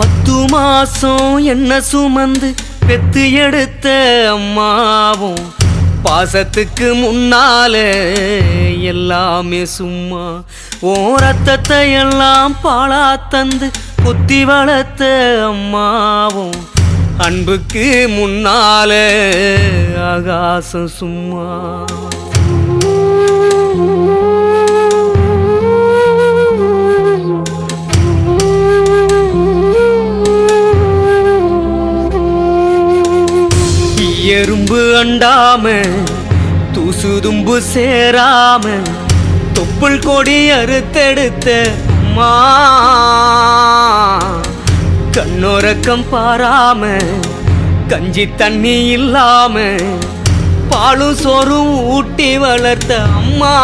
பத்து மாசம் என்ன சுமந்து பெத்து எடுத்த அம்மாவும் பாசத்துக்கு முன்னால எல்லாமே சும்மா ஓ ரத்தத்தை எல்லாம் பாழா தந்து புத்தி வளர்த்த அம்மாவும் அன்புக்கு முன்னால ஆகாசம் சும்மா. எறும்பு அண்டாம தூசுதும்பு சேராம தொப்புள் கொடி அறுத்தெடுத்த மா கண்ணோரக்கம் பாராம கஞ்சி தண்ணி இல்லாம பாலும் சோறும் ஊட்டி வளர்த்த அம்மா.